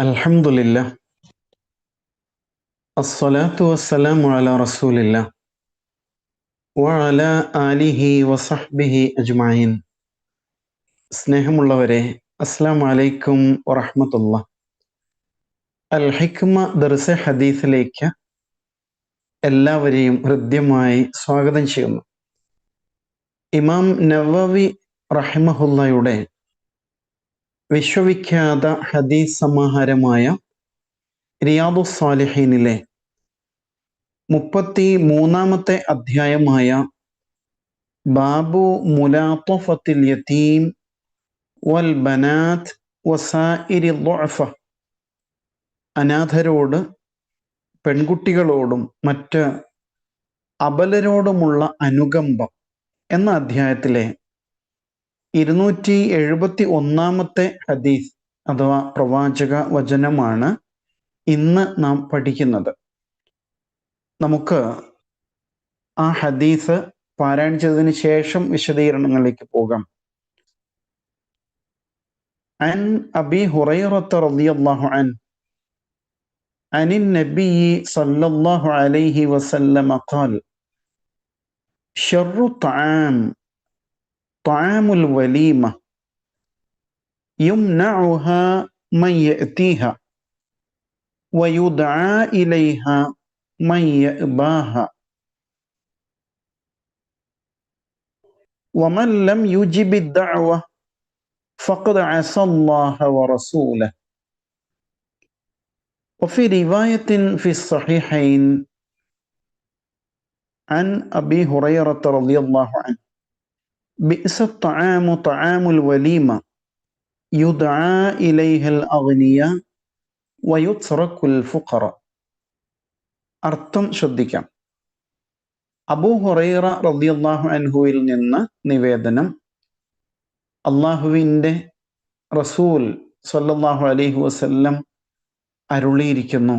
അൽഹംദുലില്ല. അസ്സലാത്തു വസ്സലാമു അല റസൂലില്ല. വഅല ആലിഹി വസഹ്ബിഹി അജ്മഈൻ. സ്നേഹമുള്ളവരെ അസ്സലാമു അലൈക്കും വറഹ്മത്തുള്ള. അൽ ദർസ ഹദീസിലേക്ക് എല്ലാവരെയും ഹൃദ്യമായി സ്വാഗതം ചെയ്യുന്നു. ഇമാം നവവി റഹിമഹുല്ലയുടെ വിശ്വവിഖ്യാത ഹദീസ് സമാഹാരമായ റിയാദു സാലിഹീനിലെ മുപ്പത്തി മൂന്നാമത്തെ അധ്യായമായ ബാബു മുലാത്തഫത്തിൽ യതീം വൽ ബനാത് ളുഅഫ അനാഥരോട് പെൺകുട്ടികളോടും മറ്റ് അബലരോടുമുള്ള അനുകമ്പം എന്ന അധ്യായത്തിലെ ഇരുന്നൂറ്റി എഴുപത്തി ഒന്നാമത്തെ ഹദീസ് അഥവാ പ്രവാചക വചനമാണ് ഇന്ന് നാം പഠിക്കുന്നത് നമുക്ക് ആ ഹദീസ് പാരായണം ചെയ്തതിന് ശേഷം വിശദീകരണങ്ങളിലേക്ക് പോകാം عن أبي هريرة رضي الله عنه عن النبي صلى الله عليه وسلم قال شر الطعام طعام الوليمة. يمنعها من يأتيها ويدعى إليها من يأباها. ومن لم يجب الدعوة فقد عصى الله ورسوله. وفي رواية في الصحيحين عن أبي هريرة رضي الله عنه. ബിസ തആമു തആമുൽ വലീമ യുദ്ആ ഇലൈഹൽ അഗ്നിയ വയുത്റക്കുൽ ഫുഖറ. അർത്ഥം ശ്രദ്ധിക്കാം. അബൂ ഹുറൈറ റളിയല്ലാഹു അൻഹുവിൽ നിന്ന് നിവേദനം അള്ളാഹുവിന്റെ റസൂൽ സല്ലല്ലാഹു അലൈഹി വസല്ലം അരുളിയിരിക്കുന്നു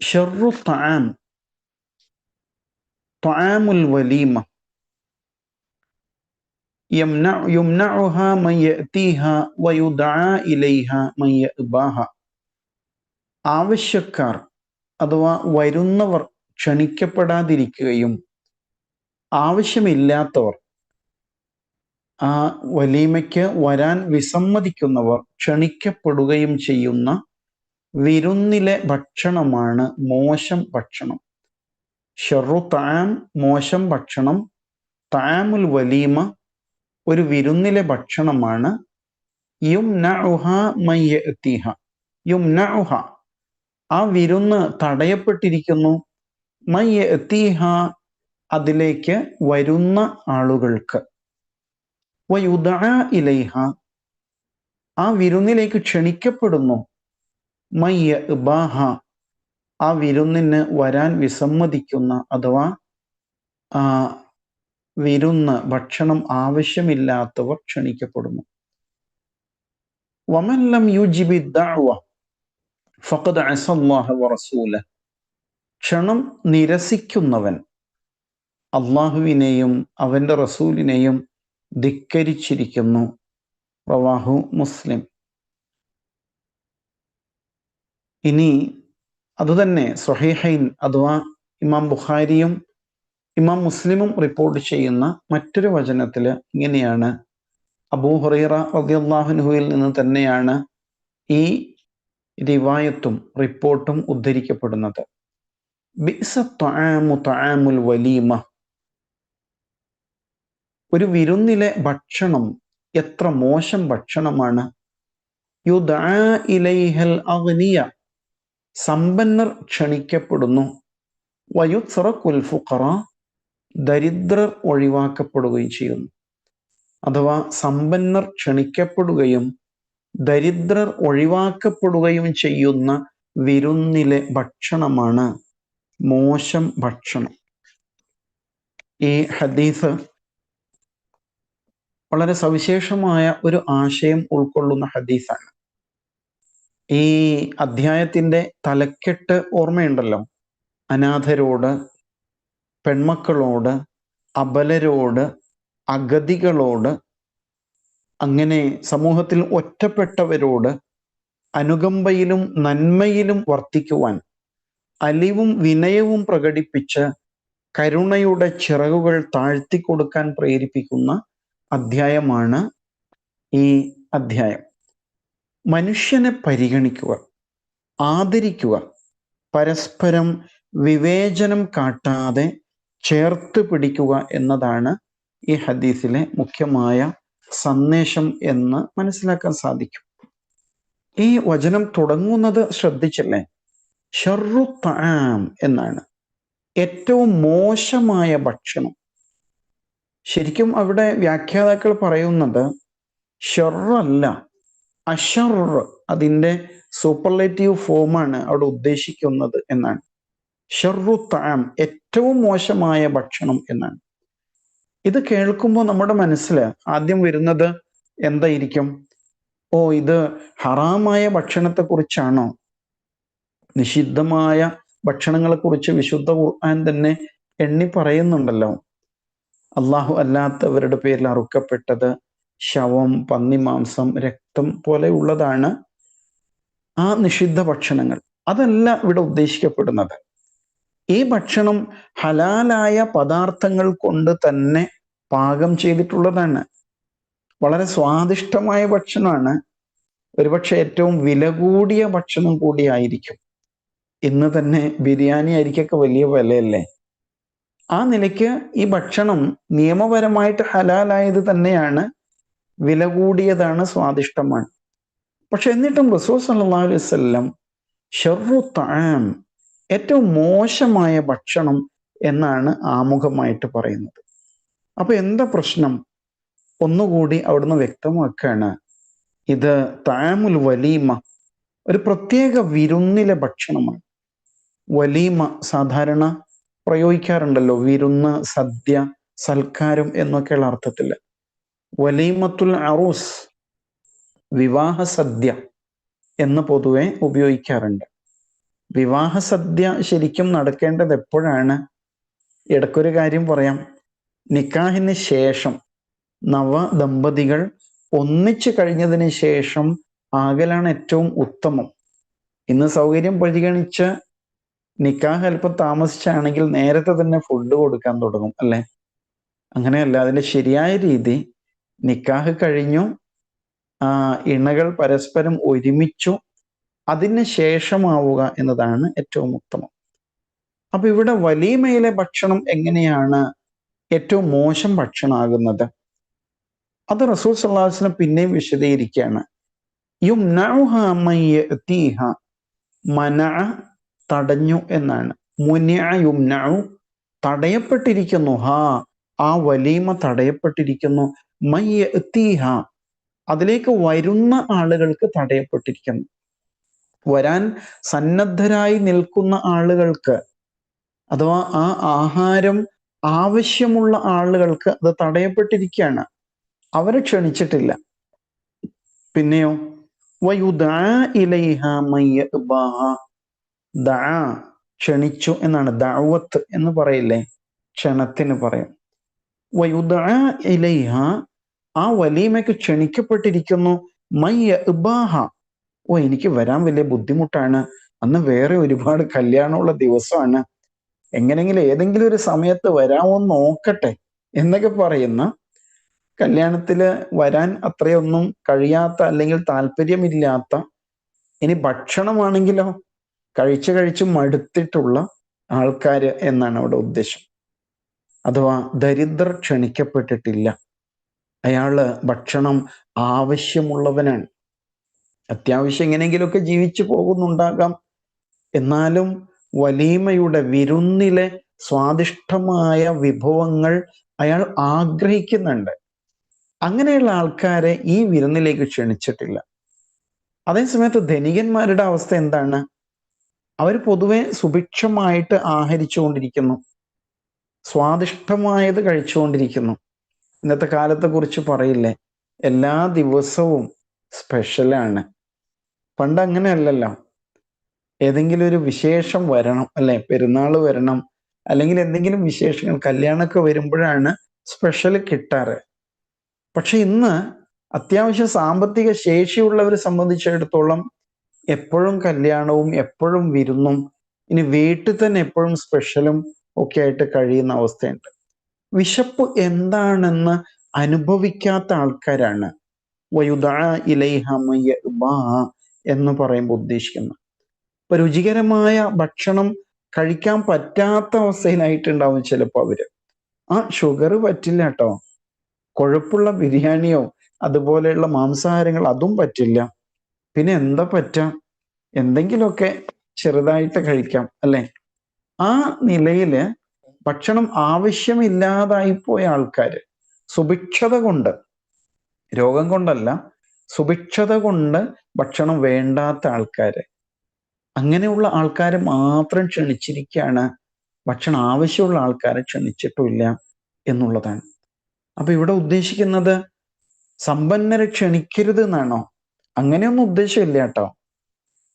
ഷെറു തആം തആമുൽ വലീമ. ആവശ്യക്കാർ അഥവാ വരുന്നവർ ക്ഷണിക്കപ്പെടാതിരിക്കുകയും ആവശ്യമില്ലാത്തവർ ആ വലീമയ്ക്ക് വരാൻ വിസമ്മതിക്കുന്നവർ ക്ഷണിക്കപ്പെടുകയും ചെയ്യുന്ന വിരുന്നിലെ ഭക്ഷണമാണ് മോശം ഭക്ഷണം. ഷെറു താം മോശം ഭക്ഷണം. താമുൽ വലീമ ഒരു വിരുന്നിലെ ഭക്ഷണമാണ് യും നഉഹ മയ്യത്തിഹ യും നഉഹ ആ വിരുന്ന് തടയപ്പെട്ടിരിക്കുന്നു. മയ്യത്തിഹ അതിലേക്ക് വരുന്ന ആളുകൾക്ക്. ഇലൈഹ. ആ വിരുന്നിലേക്ക് ക്ഷണിക്കപ്പെടുന്നു. മയ്യ ഇബാഹ ആ വിരുന്നിന് വരാൻ വിസമ്മതിക്കുന്ന അഥവാ വിരുന്ന് ഭക്ഷണം ആവശ്യമില്ലാത്തവർ ക്ഷണിക്കപ്പെടുന്നു. വമല്ലം യുജിബി ദഅവ ഫഖദ് ക്ഷണം നിരസിക്കുന്നവൻ അള്ളാഹുവിനെയും അവന്റെ റസൂലിനെയും ധിക്കരിച്ചിരിക്കുന്നു. പ്രവാഹു മുസ്ലിം. ഇനി അതുതന്നെ സൊഹൈഹൈൻ അഥവാ ഇമാം ബുഖാരിയും ഇമാം മുസ്ലിമും റിപ്പോർട്ട് ചെയ്യുന്ന മറ്റൊരു വചനത്തിൽ ഇങ്ങനെയാണ്. അബൂ ഹുറൈറ റളിയല്ലാഹുവിൽ നിന്ന് തന്നെയാണ് ഈ റിവായത്തും റിപ്പോർട്ടും ഉദ്ധരിക്കപ്പെടുന്നത്. വലീമ. ഒരു വിരുന്നിലെ ഭക്ഷണം എത്ര മോശം ഭക്ഷണമാണ്. ഇലൈഹൽ അഗ്നിയ. സമ്പന്നർ ക്ഷണിക്കപ്പെടുന്നു. വയുസറ ഫുഖറ. ദരിദ്രർ ഒഴിവാക്കപ്പെടുകയും ചെയ്യുന്നു. അഥവാ സമ്പന്നർ ക്ഷണിക്കപ്പെടുകയും ദരിദ്രർ ഒഴിവാക്കപ്പെടുകയും ചെയ്യുന്ന വിരുന്നിലെ ഭക്ഷണമാണ് മോശം ഭക്ഷണം. ഈ ഹദീസ് വളരെ സവിശേഷമായ ഒരു ആശയം ഉൾക്കൊള്ളുന്ന ഹദീസാണ്. ഈ അധ്യായത്തിന്റെ തലക്കെട്ട് ഓർമ്മയുണ്ടല്ലോ? അനാഥരോട് പെൺമക്കളോട് അബലരോട് അഗതികളോട് അങ്ങനെ സമൂഹത്തിൽ ഒറ്റപ്പെട്ടവരോട് അനുകമ്പയിലും നന്മയിലും വർത്തിക്കുവാൻ അലിവും വിനയവും പ്രകടിപ്പിച്ച് കരുണയുടെ ചിറകുകൾ താഴ്ത്തി കൊടുക്കാൻ പ്രേരിപ്പിക്കുന്ന അധ്യായമാണ് ഈ അധ്യായം. മനുഷ്യനെ പരിഗണിക്കുക ആദരിക്കുക പരസ്പരം വിവേചനം കാട്ടാതെ ചേർത്ത് പിടിക്കുക എന്നതാണ് ഈ ഹദീസിലെ മുഖ്യമായ സന്ദേശം എന്ന് മനസ്സിലാക്കാൻ സാധിക്കും. ഈ വചനം തുടങ്ങുന്നത് ശ്രദ്ധിച്ചല്ലേ? ഷറു താം എന്നാണ്. ഏറ്റവും മോശമായ ഭക്ഷണം. ശരിക്കും അവിടെ വ്യാഖ്യാതാക്കൾ പറയുന്നത് ഷെറല്ല അഷർ അതിന്റെ സൂപ്പർലേറ്റീവ് ഫോമാണ് അവിടെ ഉദ്ദേശിക്കുന്നത് എന്നാണ്. ഷെറു താം ഏറ്റവും മോശമായ ഭക്ഷണം എന്നാണ്. ഇത് കേൾക്കുമ്പോൾ നമ്മുടെ മനസ്സിൽ ആദ്യം വരുന്നത് എന്തായിരിക്കും? ഓ ഇത് ഹറാമായ ഭക്ഷണത്തെ കുറിച്ചാണോ നിഷിദ്ധമായ ഭക്ഷണങ്ങളെ കുറിച്ച് വിശുദ്ധ ഖുർആൻ തന്നെ എണ്ണി പറയുന്നുണ്ടല്ലോ. അള്ളാഹു അല്ലാത്തവരുടെ പേരിൽ അറുക്കപ്പെട്ടത് ശവം പന്നിമാംസം രക്തം പോലെയുള്ളതാണ് ആ നിഷിദ്ധ ഭക്ഷണങ്ങൾ. അതല്ല ഇവിടെ ഉദ്ദേശിക്കപ്പെടുന്നത്. ഈ ഭക്ഷണം ഹലാലായ പദാർത്ഥങ്ങൾ കൊണ്ട് തന്നെ പാകം ചെയ്തിട്ടുള്ളതാണ്. വളരെ സ്വാദിഷ്ടമായ ഭക്ഷണമാണ്. ഒരുപക്ഷെ ഏറ്റവും വില കൂടിയ ഭക്ഷണം കൂടിയായിരിക്കും. ഇന്ന് തന്നെ ബിരിയാണി അരിക്കൊക്കെ വലിയ വിലയല്ലേ? ആ നിലയ്ക്ക് ഈ ഭക്ഷണം നിയമപരമായിട്ട് ഹലാലായത് തന്നെയാണ് വില കൂടിയതാണ് സ്വാദിഷ്ടമാണ്. പക്ഷെ എന്നിട്ടും റസൂസ് സല്ലാ അലൈഹി വല്ലം ഷെറു താം ഏറ്റവും മോശമായ ഭക്ഷണം എന്നാണ് ആമുഖമായിട്ട് പറയുന്നത്. അപ്പൊ എന്താ പ്രശ്നം? ഒന്നുകൂടി അവിടുന്ന് വ്യക്തമാക്കുകയാണ് ഇത് താമുൽ വലീമ ഒരു പ്രത്യേക വിരുന്നിലെ ഭക്ഷണമാണ്. വലീമ സാധാരണ പ്രയോഗിക്കാറുണ്ടല്ലോ വിരുന്ന് സദ്യ സൽക്കാരം എന്നൊക്കെയുള്ള അർത്ഥത്തിൽ വലീമത്തുൽ അറൂസ് വിവാഹ സദ്യ എന്ന് പൊതുവെ ഉപയോഗിക്കാറുണ്ട്. വിവാഹ സദ്യ ശരിക്കും നടക്കേണ്ടത് എപ്പോഴാണ്? ഇടക്കൊരു കാര്യം പറയാം. നിക്കാഹിന് ശേഷം നവ ദമ്പതികൾ ഒന്നിച്ചു കഴിഞ്ഞതിന് ശേഷം ആകലാണ് ഏറ്റവും ഉത്തമം. ഇന്ന് സൗകര്യം പരിഗണിച്ച് നിക്കാഹ് അല്പം താമസിച്ചാണെങ്കിൽ നേരത്തെ തന്നെ ഫുഡ് കൊടുക്കാൻ തുടങ്ങും അല്ലെ? അങ്ങനെയല്ല അതിന്റെ ശരിയായ രീതി നിക്കാഹ് കഴിഞ്ഞു ഇണകൾ പരസ്പരം ഒരുമിച്ചു അതിന് ശേഷമാവുക എന്നതാണ് ഏറ്റവും ഉത്തമം. അപ്പൊ ഇവിടെ വലീമയിലെ ഭക്ഷണം എങ്ങനെയാണ് ഏറ്റവും മോശം ഭക്ഷണമാകുന്നത്? അത് റസൂൽ സല്ലാസിനെ പിന്നെയും വിശദീകരിക്കുകയാണ്. മന തടഞ്ഞു എന്നാണ്. മുന്യു തടയപ്പെട്ടിരിക്കുന്നു. ഹാ ആ വലീമ തടയപ്പെട്ടിരിക്കുന്നു. മയ്യ മയ്യീഹ അതിലേക്ക് വരുന്ന ആളുകൾക്ക് തടയപ്പെട്ടിരിക്കുന്നു. വരാൻ സന്നദ്ധരായി നിൽക്കുന്ന ആളുകൾക്ക് അഥവാ ആ ആഹാരം ആവശ്യമുള്ള ആളുകൾക്ക് അത് തടയപ്പെട്ടിരിക്കുകയാണ്. അവരെ ക്ഷണിച്ചിട്ടില്ല. പിന്നെയോ ക്ഷണിച്ചു എന്നാണ് ദാവത്ത് എന്ന് പറയില്ലേ? ക്ഷണത്തിന് പറയും. വയുദ ഇലൈഹ ആ വലീമയ്ക്ക് ക്ഷണിക്കപ്പെട്ടിരിക്കുന്നു മയ്യ ഇബാഹ ഓ എനിക്ക് വരാൻ വലിയ ബുദ്ധിമുട്ടാണ്. അന്ന് വേറെ ഒരുപാട് കല്യാണമുള്ള ദിവസമാണ്. എങ്ങനെങ്കിലും ഏതെങ്കിലും ഒരു സമയത്ത് വരാമോ നോക്കട്ടെ എന്നൊക്കെ പറയുന്ന കല്യാണത്തിൽ വരാൻ അത്രയൊന്നും കഴിയാത്ത അല്ലെങ്കിൽ താല്പര്യമില്ലാത്ത ഇനി ഭക്ഷണമാണെങ്കിലോ കഴിച്ചു കഴിച്ച് മടുത്തിട്ടുള്ള ആൾക്കാർ എന്നാണ് അവിടെ ഉദ്ദേശം. അഥവാ ദരിദ്രർ ക്ഷണിക്കപ്പെട്ടിട്ടില്ല. അയാൾ ഭക്ഷണം ആവശ്യമുള്ളവനാണ്. അത്യാവശ്യം എങ്ങനെയെങ്കിലുമൊക്കെ ജീവിച്ചു പോകുന്നുണ്ടാകാം. എന്നാലും വലീമയുടെ വിരുന്നിലെ സ്വാദിഷ്ടമായ വിഭവങ്ങൾ അയാൾ ആഗ്രഹിക്കുന്നുണ്ട്. അങ്ങനെയുള്ള ആൾക്കാരെ ഈ വിരുന്നിലേക്ക് ക്ഷണിച്ചിട്ടില്ല. അതേസമയത്ത് ധനികന്മാരുടെ അവസ്ഥ എന്താണ്? അവർ പൊതുവെ സുഭിക്ഷമായിട്ട് ആഹരിച്ചുകൊണ്ടിരിക്കുന്നു. സ്വാദിഷ്ടമായത് കഴിച്ചുകൊണ്ടിരിക്കുന്നു. ഇന്നത്തെ കാലത്തെ കുറിച്ച് പറയില്ലേ? എല്ലാ ദിവസവും സ്പെഷ്യലാണ് പണ്ട് അങ്ങനെയല്ലല്ലോ ഏതെങ്കിലും ഒരു വിശേഷം വരണം അല്ലെ? പെരുന്നാൾ വരണം അല്ലെങ്കിൽ എന്തെങ്കിലും വിശേഷങ്ങൾ കല്യാണമൊക്കെ വരുമ്പോഴാണ് സ്പെഷ്യൽ കിട്ടാറ്. പക്ഷെ ഇന്ന് അത്യാവശ്യ സാമ്പത്തിക ശേഷിയുള്ളവരെ സംബന്ധിച്ചിടത്തോളം എപ്പോഴും കല്യാണവും എപ്പോഴും വിരുന്നും ഇനി വീട്ടിൽ തന്നെ എപ്പോഴും സ്പെഷ്യലും ഒക്കെ ആയിട്ട് കഴിയുന്ന അവസ്ഥയുണ്ട്. വിശപ്പ് എന്താണെന്ന് അനുഭവിക്കാത്ത ആൾക്കാരാണ്. വയുദാ ഇലൈഹമയ എന്ന് പറയുമ്പോൾ ഉദ്ദേശിക്കുന്നത് ഇപ്പൊ രുചികരമായ ഭക്ഷണം കഴിക്കാൻ പറ്റാത്ത അവസ്ഥയിലായിട്ടുണ്ടാവും ചിലപ്പോൾ അവർ. ആ ഷുഗർ പറ്റില്ല കേട്ടോ കൊഴുപ്പുള്ള ബിരിയാണിയോ അതുപോലെയുള്ള മാംസാഹാരങ്ങൾ അതും പറ്റില്ല. പിന്നെ എന്താ പറ്റ? എന്തെങ്കിലുമൊക്കെ ചെറുതായിട്ട് കഴിക്കാം അല്ലെ? ആ നിലയിൽ ഭക്ഷണം ആവശ്യമില്ലാതായി പോയ ആൾക്കാര് സുഭിക്ഷത കൊണ്ട് രോഗം കൊണ്ടല്ല സുഭിക്ഷത കൊണ്ട് ഭക്ഷണം വേണ്ടാത്ത ആൾക്കാർ അങ്ങനെയുള്ള ആൾക്കാരെ മാത്രം ക്ഷണിച്ചിരിക്കുകയാണ് ഭക്ഷണം ആവശ്യമുള്ള ആൾക്കാരെ ക്ഷണിച്ചിട്ടുമില്ല എന്നുള്ളതാണ്. അപ്പൊ ഇവിടെ ഉദ്ദേശിക്കുന്നത് സമ്പന്നരെ ക്ഷണിക്കരുത് എന്നാണോ? അങ്ങനെയൊന്നും ഉദ്ദേശമില്ല കേട്ടോ.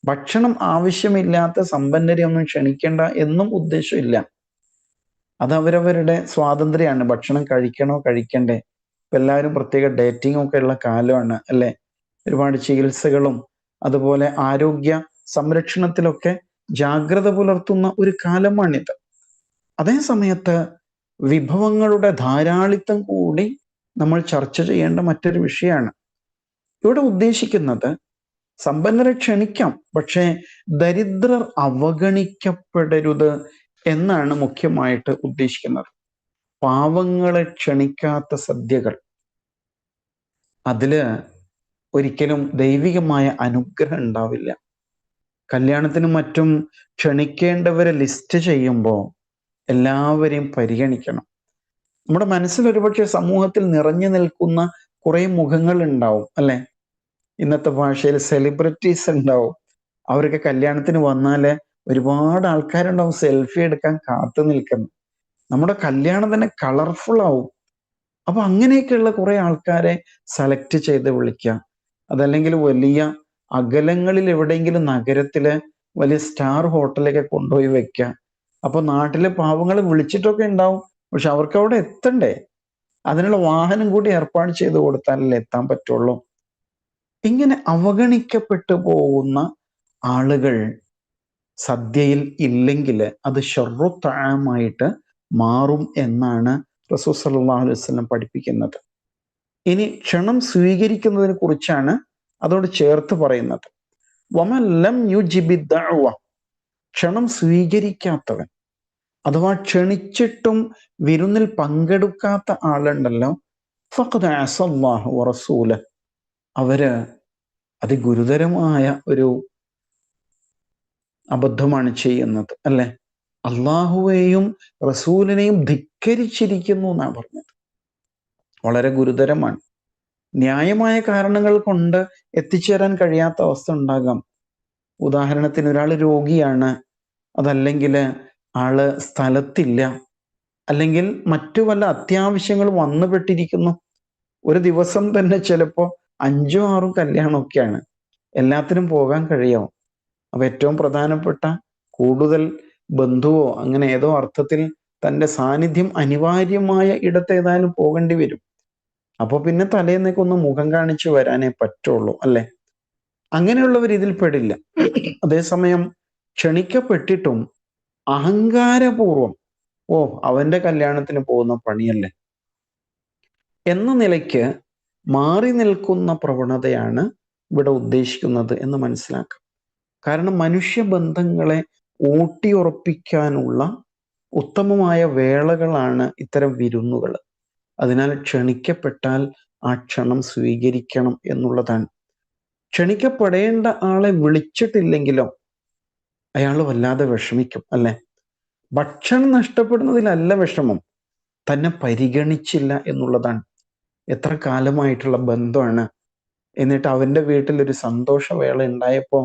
ഭക്ഷണം ആവശ്യമില്ലാത്ത സമ്പന്നരെ ഒന്നും ക്ഷണിക്കേണ്ട എന്നും ഉദ്ദേശമില്ല. അത് അവരവരുടെ സ്വാതന്ത്ര്യമാണ്. ഭക്ഷണം കഴിക്കണോ കഴിക്കണ്ടേ? ഇപ്പൊ എല്ലാവരും പ്രത്യേക ഡേറ്റിംഗ് ഒക്കെ ഉള്ള കാലമാണ് അല്ലെ? ഒരുപാട് ചികിത്സകളും അതുപോലെ ആരോഗ്യ സംരക്ഷണത്തിലൊക്കെ ജാഗ്രത പുലർത്തുന്ന ഒരു കാലമാണിത്. അതേ സമയത്ത് വിഭവങ്ങളുടെ ധാരാളിത്തം കൂടി നമ്മൾ ചർച്ച ചെയ്യേണ്ട മറ്റൊരു വിഷയമാണ്. ഇവിടെ ഉദ്ദേശിക്കുന്നത് സമ്പന്നരെ ക്ഷണിക്കാം പക്ഷേ ദരിദ്രർ അവഗണിക്കപ്പെടരുത് എന്നാണ് മുഖ്യമായിട്ട് ഉദ്ദേശിക്കുന്നത്. പാവങ്ങളെ ക്ഷണിക്കാത്ത സദ്യകൾ. അതിൽ ഒരിക്കലും ദൈവികമായ അനുഗ്രഹം ഉണ്ടാവില്ല. കല്യാണത്തിനും മറ്റും ക്ഷണിക്കേണ്ടവരെ ലിസ്റ്റ് ചെയ്യുമ്പോൾ എല്ലാവരെയും പരിഗണിക്കണം. നമ്മുടെ മനസ്സിൽ ഒരുപക്ഷെ സമൂഹത്തിൽ നിറഞ്ഞു നിൽക്കുന്ന കുറെ മുഖങ്ങൾ ഉണ്ടാവും അല്ലെ? ഇന്നത്തെ ഭാഷയിൽ സെലിബ്രിറ്റീസ് ഉണ്ടാവും. അവരൊക്കെ കല്യാണത്തിന് വന്നാൽ ഒരുപാട് ആൾക്കാരുണ്ടാവും സെൽഫി എടുക്കാൻ കാത്തു നിൽക്കുന്നു. നമ്മുടെ കല്യാണം തന്നെ കളർഫുൾ ആവും. അപ്പൊ അങ്ങനെയൊക്കെയുള്ള കുറെ ആൾക്കാരെ സെലക്ട് ചെയ്ത് വിളിക്കുക. അതല്ലെങ്കിൽ വലിയ അകലങ്ങളിൽ എവിടെയെങ്കിലും നഗരത്തിലെ വലിയ സ്റ്റാർ ഹോട്ടലൊക്കെ കൊണ്ടുപോയി വെക്കുക അപ്പൊ നാട്ടിലെ പാവങ്ങൾ വിളിച്ചിട്ടൊക്കെ ഉണ്ടാവും. പക്ഷെ അവർക്ക് അവിടെ എത്തണ്ടേ? അതിനുള്ള വാഹനം കൂടി ഏർപ്പാട് ചെയ്ത് കൊടുത്താലല്ലേ എത്താൻ പറ്റുള്ളൂ. ഇങ്ങനെ അവഗണിക്കപ്പെട്ടു പോകുന്ന ആളുകൾ സദ്യയിൽ ഇല്ലെങ്കിൽ അത് ഷെറുത്താമായിട്ട് മാറും എന്നാണ് റസൂസ് അലൈഹി വസല്ലം പഠിപ്പിക്കുന്നത്. ഇനി ക്ഷണം സ്വീകരിക്കുന്നതിനെ കുറിച്ചാണ് അതോട് ചേർത്ത് പറയുന്നത്. വമല്ലം യുജിബി ദഅവ. ക്ഷണം സ്വീകരിക്കാത്തവൻ. അഥവാ ക്ഷണിച്ചിട്ടും വിരുന്നിൽ പങ്കെടുക്കാത്ത ആളുണ്ടല്ലോ. ഫഖദ് റസൂല അവർ അതിഗുരുതരമായ ഒരു അബദ്ധമാണ് ചെയ്യുന്നത് അല്ലെ? അള്ളാഹുവേയും റസൂലിനെയും ധിക്കരിച്ചിരിക്കുന്നു എന്നാണ് പറഞ്ഞത്. വളരെ ഗുരുതരമാണ്. ന്യായമായ കാരണങ്ങൾ കൊണ്ട് എത്തിച്ചേരാൻ കഴിയാത്ത അവസ്ഥ ഉണ്ടാകാം. ഉദാഹരണത്തിന് ഒരാൾ രോഗിയാണ്. അതല്ലെങ്കിൽ ആൾ സ്ഥലത്തില്ല. അല്ലെങ്കിൽ മറ്റു വല്ല അത്യാവശ്യങ്ങൾ വന്നുപെട്ടിരിക്കുന്നു. ഒരു ദിവസം തന്നെ ചിലപ്പോൾ അഞ്ചോ ആറും കല്യാണമൊക്കെയാണ്. എല്ലാത്തിനും പോകാൻ കഴിയാവും അപ്പൊ ഏറ്റവും പ്രധാനപ്പെട്ട കൂടുതൽ ബന്ധുവോ അങ്ങനെ ഏതോ അർത്ഥത്തിൽ തന്റെ സാന്നിധ്യം അനിവാര്യമായ ഇടത്ത് ഏതായാലും പോകേണ്ടി വരും. അപ്പൊ പിന്നെ തലേന്നൊക്കെ മുഖം കാണിച്ചു വരാനേ പറ്റുള്ളൂ അല്ലെ? അങ്ങനെയുള്ളവർ ഇതിൽ പെടില്ല. അതേസമയം ക്ഷണിക്കപ്പെട്ടിട്ടും അഹങ്കാരപൂർവം ഓ അവന്റെ കല്യാണത്തിന് പോകുന്ന പണിയല്ലേ? എന്ന നിലയ്ക്ക് മാറി നിൽക്കുന്ന പ്രവണതയാണ് ഇവിടെ ഉദ്ദേശിക്കുന്നത് എന്ന് മനസ്സിലാക്കാം. കാരണം മനുഷ്യ മനുഷ്യബന്ധങ്ങളെ ഊട്ടിയുറപ്പിക്കാനുള്ള ഉത്തമമായ വേളകളാണ് ഇത്തരം വിരുന്നുകൾ അതിനാൽ ക്ഷണിക്കപ്പെട്ടാൽ ആ ക്ഷണം സ്വീകരിക്കണം എന്നുള്ളതാണ്. ക്ഷണിക്കപ്പെടേണ്ട ആളെ വിളിച്ചിട്ടില്ലെങ്കിലോ അയാൾ വല്ലാതെ വിഷമിക്കും അല്ലെ? ഭക്ഷണം നഷ്ടപ്പെടുന്നതിലല്ല വിഷമം തന്നെ പരിഗണിച്ചില്ല എന്നുള്ളതാണ്. എത്ര കാലമായിട്ടുള്ള ബന്ധമാണ്. എന്നിട്ട് അവന്റെ വീട്ടിൽ ഒരു സന്തോഷവേള ഉണ്ടായപ്പോ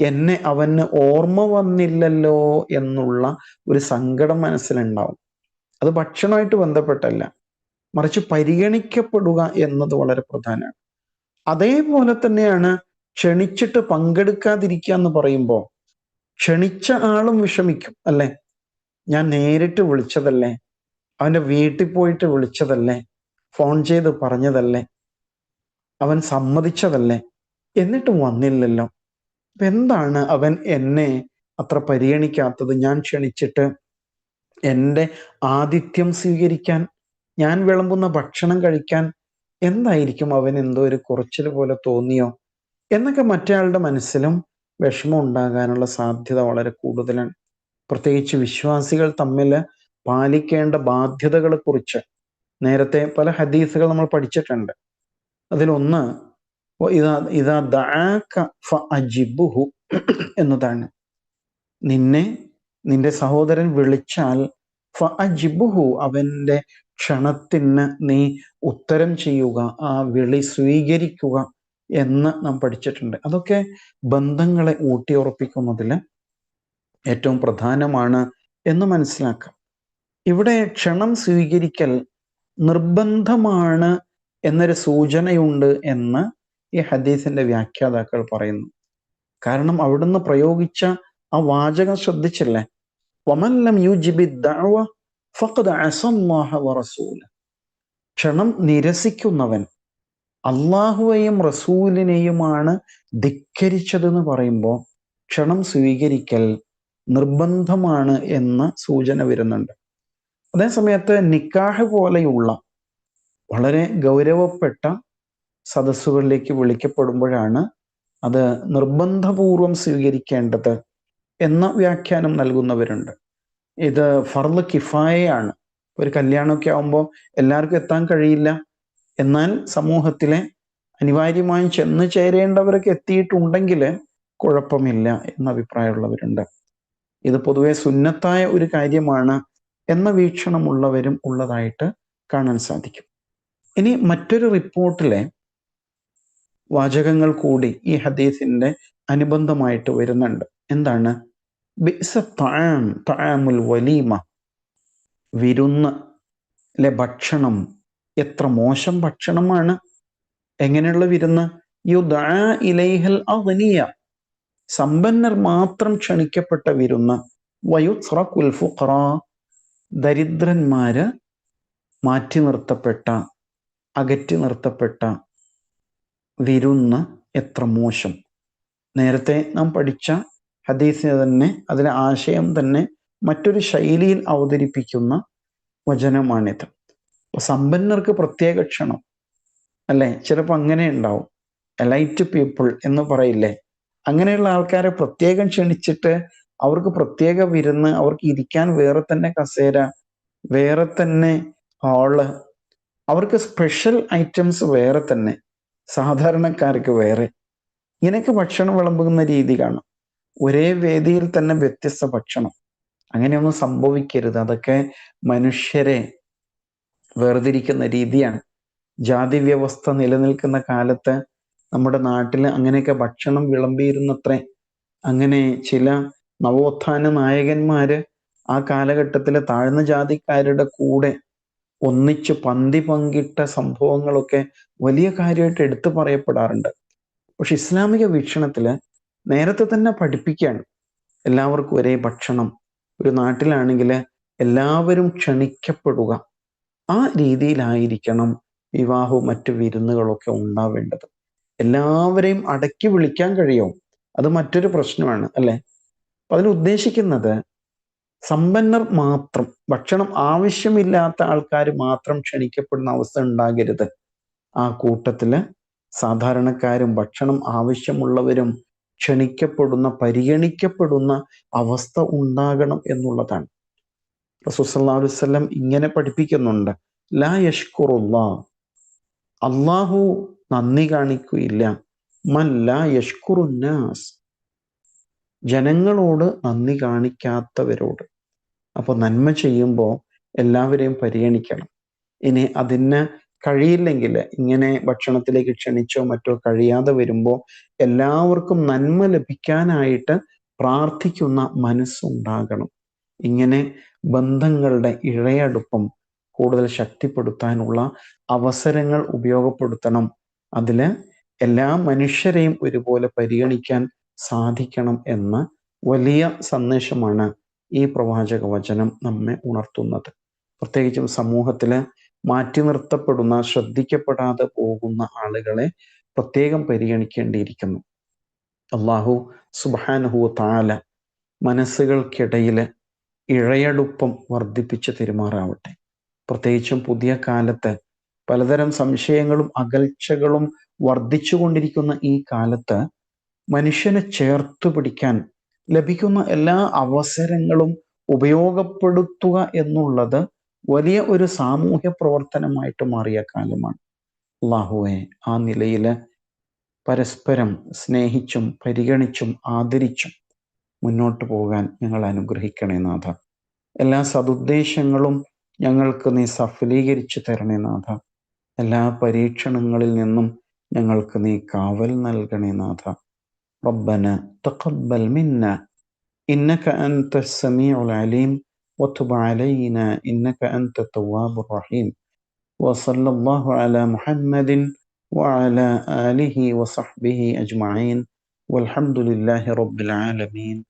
എന്നെ അവന് ഓർമ്മ വന്നില്ലല്ലോ എന്നുള്ള ഒരു സങ്കടം മനസ്സിലുണ്ടാവും. അത് ഭക്ഷണമായിട്ട് ബന്ധപ്പെട്ടല്ല. മറിച്ച് പരിഗണിക്കപ്പെടുക എന്നത് വളരെ പ്രധാനമാണ്. അതേപോലെ തന്നെയാണ് ക്ഷണിച്ചിട്ട് പങ്കെടുക്കാതിരിക്കുക എന്ന് പറയുമ്പോൾ ക്ഷണിച്ച ആളും വിഷമിക്കും അല്ലെ? ഞാൻ നേരിട്ട് വിളിച്ചതല്ലേ? അവന്റെ വീട്ടിൽ പോയിട്ട് വിളിച്ചതല്ലേ? ഫോൺ ചെയ്ത് പറഞ്ഞതല്ലേ? അവൻ സമ്മതിച്ചതല്ലേ? എന്നിട്ടും വന്നില്ലല്ലോ. അപ്പൊ എന്താണ് അവൻ എന്നെ അത്ര പരിഗണിക്കാത്തത്? ഞാൻ ക്ഷണിച്ചിട്ട് എന്റെ ആതിഥ്യം സ്വീകരിക്കാൻ ഞാൻ വിളമ്പുന്ന ഭക്ഷണം കഴിക്കാൻ എന്തായിരിക്കും അവൻ എന്തോ ഒരു കുറച്ചിൽ പോലെ തോന്നിയോ? എന്നൊക്കെ മറ്റയാളുടെ മനസ്സിലും വിഷമം ഉണ്ടാകാനുള്ള സാധ്യത വളരെ കൂടുതലാണ്. പ്രത്യേകിച്ച് വിശ്വാസികൾ തമ്മിൽ പാലിക്കേണ്ട ബാധ്യതകളെ കുറിച്ച് നേരത്തെ പല ഹദീസുകൾ നമ്മൾ പഠിച്ചിട്ടുണ്ട്. അതിലൊന്ന് ഇതാ ദാക്ക ഫ എന്നതാണ്. നിന്നെ നിന്റെ സഹോദരൻ വിളിച്ചാൽ ഫ അജിബുഹു അവന്റെ ക്ഷണത്തിന് നീ ഉത്തരം ചെയ്യുക ആ വിളി സ്വീകരിക്കുക എന്ന് നാം പഠിച്ചിട്ടുണ്ട്. അതൊക്കെ ബന്ധങ്ങളെ ഊട്ടിയുറപ്പിക്കുന്നതിൽ ഏറ്റവും പ്രധാനമാണ് എന്ന് മനസ്സിലാക്കാം. ഇവിടെ ക്ഷണം സ്വീകരിക്കൽ നിർബന്ധമാണ് എന്നൊരു സൂചനയുണ്ട് എന്ന് ഈ ഹദീസിന്റെ വ്യാഖ്യാതാക്കൾ പറയുന്നു. കാരണം അവിടുന്ന് പ്രയോഗിച്ച ആ വാചകം ശ്രദ്ധിച്ചില്ലേ? വമല്ലം യുജിബി ദഅവ ഫഖദ് അസല്ലാഹ വറസൂല. ക്ഷണം നിരസിക്കുന്നവൻ അള്ളാഹുവെയും റസൂലിനെയുമാണ് ധിക്കരിച്ചതെന്ന് പറയുമ്പോൾ ക്ഷണം സ്വീകരിക്കൽ നിർബന്ധമാണ് എന്ന സൂചന വരുന്നുണ്ട്. അതേസമയത്ത് നിക്കാഹ് പോലെയുള്ള വളരെ ഗൗരവപ്പെട്ട സദസ്സുകളിലേക്ക് വിളിക്കപ്പെടുമ്പോഴാണ് അത് നിർബന്ധപൂർവം സ്വീകരിക്കേണ്ടത് എന്ന വ്യാഖ്യാനം നൽകുന്നവരുണ്ട്. ഇത് ഫർദ് കിഫായയാണ്. ഒരു കല്യാണമൊക്കെ ആവുമ്പോൾ എല്ലാവർക്കും എത്താൻ കഴിയില്ല. എന്നാൽ സമൂഹത്തിലെ അനിവാര്യമായും ചെന്ന് ചേരേണ്ടവരൊക്കെ എത്തിയിട്ടുണ്ടെങ്കിൽ കുഴപ്പമില്ല എന്ന അഭിപ്രായമുള്ളവരുണ്ട്. ഇത് പൊതുവെ സുന്നത്തായ ഒരു കാര്യമാണ് എന്ന വീക്ഷണമുള്ളവരും ഉള്ളതായിട്ട് കാണാൻ സാധിക്കും. ഇനി മറ്റൊരു റിപ്പോർട്ടിലെ വാചകങ്ങൾ കൂടി ഈ ഹദീസിന്റെ അനുബന്ധമായിട്ട് വരുന്നുണ്ട്. എന്താണ്? ബിസ താം വലീമ. വിരുന്ന് അല്ലെ ഭക്ഷണം എത്ര മോശം ഭക്ഷണമാണ്. എങ്ങനെയുള്ള വിരുന്ന്? യുദാ ഇലൈഹൽ അഗ്നിയ. സമ്പന്നർ മാത്രം ക്ഷണിക്കപ്പെട്ട വിരുന്ന്. വയുസ്രഖുൽ ദരിദ്രന്മാര് മാറ്റി നിർത്തപ്പെട്ട അകറ്റി നിർത്തപ്പെട്ട വിരുന്ന് എത്ര മോശം. നേരത്തെ നാം പഠിച്ച ഹദീസിനെ തന്നെ അതിലെ ആശയം തന്നെ മറ്റൊരു ശൈലിയിൽ അവതരിപ്പിക്കുന്ന വചനമാണിത്. സമ്പന്നർക്ക് പ്രത്യേക ക്ഷണം അല്ലെ? ചിലപ്പോൾ അങ്ങനെ ഉണ്ടാവും. എലൈറ്റ് പീപ്പിൾ എന്ന് പറയില്ലേ? അങ്ങനെയുള്ള ആൾക്കാരെ പ്രത്യേകം ക്ഷണിച്ചിട്ട് അവർക്ക് പ്രത്യേക വിരുന്ന് അവർക്ക് ഇരിക്കാൻ വേറെ തന്നെ കസേര വേറെ തന്നെ ഹാൾ അവർക്ക് സ്പെഷ്യൽ ഐറ്റംസ് വേറെ തന്നെ സാധാരണക്കാർക്ക് വേറെ. ഇങ്ങനെയൊക്കെ ഭക്ഷണം വിളമ്പുന്ന രീതി കാണും. ഒരേ വേദിയിൽ തന്നെ വ്യത്യസ്ത ഭക്ഷണം. അങ്ങനെയൊന്നും സംഭവിക്കരുത്. അതൊക്കെ മനുഷ്യരെ വേർതിരിക്കുന്ന രീതിയാണ്. ജാതി വ്യവസ്ഥ നിലനിൽക്കുന്ന കാലത്ത് നമ്മുടെ നാട്ടിൽ അങ്ങനെയൊക്കെ ഭക്ഷണം വിളമ്പിയിരുന്നത്രേ. അങ്ങനെ ചില നവോത്ഥാന നായകന്മാര് ആ കാലഘട്ടത്തിലെ താഴ്ന്ന ജാതിക്കാരുടെ കൂടെ ഒന്നിച്ച് പന്തി പങ്കിട്ട സംഭവങ്ങളൊക്കെ വലിയ കാര്യമായിട്ട് എടുത്തു പറയപ്പെടാറുണ്ട്. പക്ഷെ ഇസ്ലാമിക വീക്ഷണത്തിൽ നേരത്തെ തന്നെ പഠിപ്പിക്കുകയാണ് എല്ലാവർക്കും ഒരേ ഭക്ഷണം. ഒരു നാട്ടിലാണെങ്കിൽ എല്ലാവരും ക്ഷണിക്കപ്പെടുക. ആ രീതിയിലായിരിക്കണം വിവാഹവും മറ്റു വിരുന്നുകളൊക്കെ ഉണ്ടാവേണ്ടത്. എല്ലാവരെയും അടക്കി വിളിക്കാൻ കഴിയും. അത് മറ്റൊരു പ്രശ്നമാണ് അല്ലെ? അപ്പൊ അതിൽ ഉദ്ദേശിക്കുന്നത് സമ്പന്നർ മാത്രം ഭക്ഷണം ആവശ്യമില്ലാത്ത ആൾക്കാർ മാത്രം ക്ഷണിക്കപ്പെടുന്ന അവസ്ഥ ഉണ്ടാകരുത്. ആ കൂട്ടത്തിൽ സാധാരണക്കാരും ഭക്ഷണം ആവശ്യമുള്ളവരും ക്ഷണിക്കപ്പെടുന്ന പരിഗണിക്കപ്പെടുന്ന അവസ്ഥ ഉണ്ടാകണം എന്നുള്ളതാണ്. റസൂസല്ലാ ഇങ്ങനെ പഠിപ്പിക്കുന്നുണ്ട്. ലാ യഷ്കുറുള്ള അള്ളാഹു നന്ദി കാണിക്കുകയില്ല. മൻ ലാ യഷ്കുറുന്നാസ് ജനങ്ങളോട് നന്ദി കാണിക്കാത്തവരോട്. അപ്പോൾ നന്മ ചെയ്യുമ്പോൾ എല്ലാവരെയും പരിഗണിക്കണം. ഇനി അതിന് കഴിയില്ലെങ്കിൽ ഇങ്ങനെ ഭക്ഷണത്തിലേക്ക് ക്ഷണിച്ചോ മറ്റോ കഴിയാതെ വരുമ്പോൾ എല്ലാവർക്കും നന്മ ലഭിക്കാനായിട്ട് പ്രാർത്ഥിക്കുന്ന മനസ്സുണ്ടാകണം. ഇങ്ങനെ ബന്ധങ്ങളുടെ ഇഴയടുപ്പം കൂടുതൽ ശക്തിപ്പെടുത്താനുള്ള അവസരങ്ങൾ ഉപയോഗപ്പെടുത്തണം. അതിൽ എല്ലാ മനുഷ്യരെയും ഒരുപോലെ പരിഗണിക്കാൻ സാധിക്കണം എന്ന വലിയ സന്ദേശമാണ് ഈ പ്രവാചക വചനം നമ്മെ ഉണർത്തുന്നത്. പ്രത്യേകിച്ചും സമൂഹത്തിൽ മാറ്റി നിർത്തപ്പെടുന്ന ശ്രദ്ധിക്കപ്പെടാതെ പോകുന്ന ആളുകളെ പ്രത്യേകം പരിഗണിക്കേണ്ടിയിരിക്കുന്നു. അള്ളാഹു സുബാനുഹു താല മനസ്സുകൾക്കിടയിൽ ഇഴയടുപ്പം വർദ്ധിപ്പിച്ച് തെരുമാറാവട്ടെ. പ്രത്യേകിച്ചും പുതിയ കാലത്ത് പലതരം സംശയങ്ങളും അകൽച്ചകളും വർദ്ധിച്ചുകൊണ്ടിരിക്കുന്ന ഈ കാലത്ത് മനുഷ്യനെ ചേർത്തു പിടിക്കാൻ ലഭിക്കുന്ന എല്ലാ അവസരങ്ങളും ഉപയോഗപ്പെടുത്തുക എന്നുള്ളത് വലിയ ഒരു സാമൂഹ്യ പ്രവർത്തനമായിട്ട് മാറിയ കാലമാണ് അള്ളാഹുവെ ആ നിലയിൽ പരസ്പരം സ്നേഹിച്ചും പരിഗണിച്ചും ആദരിച്ചും മുന്നോട്ട് പോകാൻ ഞങ്ങൾ അനുഗ്രഹിക്കണേ നാഥ എല്ലാ സതുദ്ദേശങ്ങളും ഞങ്ങൾക്ക് നീ സഫലീകരിച്ചു തരണേ നാഥ എല്ലാ പരീക്ഷണങ്ങളിൽ നിന്നും ഞങ്ങൾക്ക് നീ കാവൽ നൽകണേ നാഥ ربنا تقبل منا إنك أنت السميع العليم وتب علينا إنك أنت التواب الرحيم. وصلى الله على محمد وعلى آله وصحبه أجمعين. والحمد لله رب العالمين.